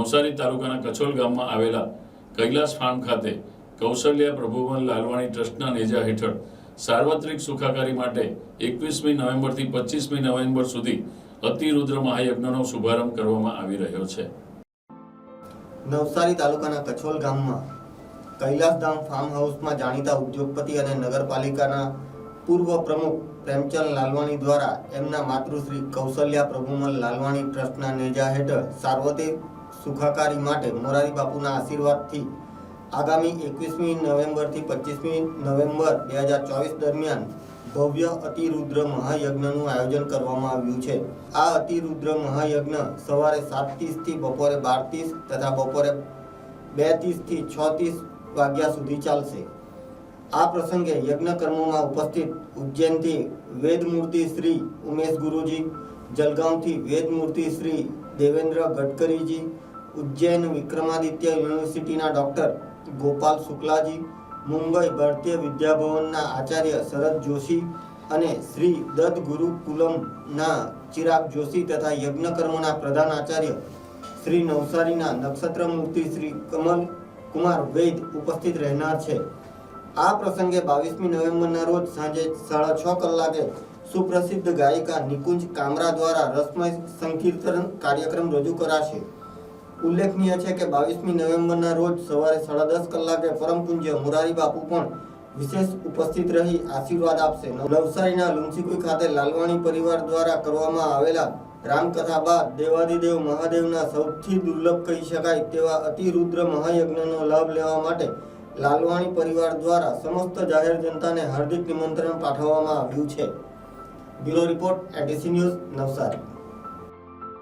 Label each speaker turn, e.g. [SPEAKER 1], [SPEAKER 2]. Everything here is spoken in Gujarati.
[SPEAKER 1] નવસારી તાલુકાના કચોલ ગામમાં આવેલા કૈલાસ ફાર્મ ખાતે કૌશલ્યા પ્રભુવન લાલવાણી ટ્રસ્ટના નેજા હેઠળ સાર્વત્રિક સુખાકારી માટે એકવીસમી નવેમ્બરથી પચીસમી નવેમ્બર સુધી અતિરુદ્ર મહાયજ્ઞનો શુભારંભ કરવામાં આવી રહ્યો છે.
[SPEAKER 2] નવસારી તાલુકાના કછોલ ગામમાં કૈલાસધામ ફાર્મ હાઉસમાં જાણીતા ઉદ્યોગપતિ અને નગરપાલિકાના પૂર્વ પ્રમુખ પ્રેમચંદ લાલવાણી દ્વારા એમના માતૃશ્રી કૌશલ્યા પ્રભુમલ લાલવાણી ટ્રસ્ટના નેજા હેઠળ સાર્વત્રિક સુખાકારી માટે મોરારી બાપુના આશીર્વાદથી આગામી એકવીસમી નવેમ્બરથી પચીસમી નવેમ્બર બે હજાર ચોવીસ દરમિયાન ભવ્ય અતિરુદ્ર મહાયજ્ઞનું આયોજન કરવામાં આવ્યું છે. આ અતિરુદ્ર મહાયજ્ઞ સવારે સાત ત્રીસથી બપોરે બાર ત્રીસ તથા બપોરે બે ત્રીસથી છ ત્રીસ વાગ્યા સુધી ચાલશે. આ પ્રસંગે યજ્ઞ કર્મોમાં ઉપસ્થિત ઉજ્જૈનથી વેદમૂર્તિ શ્રી ઉમેશ ગુરુજી, જલગાંવથી વેદમૂર્તિ શ્રી દેવેન્દ્ર ગડકરીજી, ઉજ્જૈન વિક્રમાદિત્ય યુનિવર્સિટીના ડૉક્ટર ગોપાલ શુક્લાજી, મુંબઈ ભારતીય વિદ્યાભવનના આચાર્ય શરદ જોશી અને શ્રી દત્ત ગુરુકુલમના ચિરાગ જોશી તથા યજ્ઞ કર્મોના પ્રધાન આચાર્ય શ્રી નવસારીના નક્ષત્ર મૂર્તિ શ્રી કમલ કુમાર વૈદ ઉપસ્થિત રહેનાર છે. આ પ્રસંગે બાવીસમી નવેમ્બરના રોજ સાંજે સાડા છ કલાકે સુપ્રસિદ્ધ ગાયિકા નિકુંજ કામરા દ્વારા રસમય સંકીર્તન કાર્યક્રમ રજૂ કરાશે. ઉલ્લેખનીય છે કે બાવીસમી નવેમ્બરના રોજ સવારે સાડા દસ કલાકે પરમ પૂજ્ય બાપુ પણ વિશેષ ઉપસ્થિત રહી આશીર્વાદ આપશે. નવસારીના લુંસીકુઈ ખાતે લાલવાણી પરિવાર દ્વારા કરવામાં આવેલા રામકથા બાદ દેવાદિદેવ મહાદેવના સૌથી દુર્લભ કહી શકાય તેવા અતિરુદ્ર મહાયજ્ઞનો લાભ લેવા માટે લાલવાણી પરિવાર દ્વારા સમસ્ત જાહેર જનતાને હાર્દિક નિમંત્રણ પાઠવવામાં આવ્યું છે. Bureau report ATC news Navsari.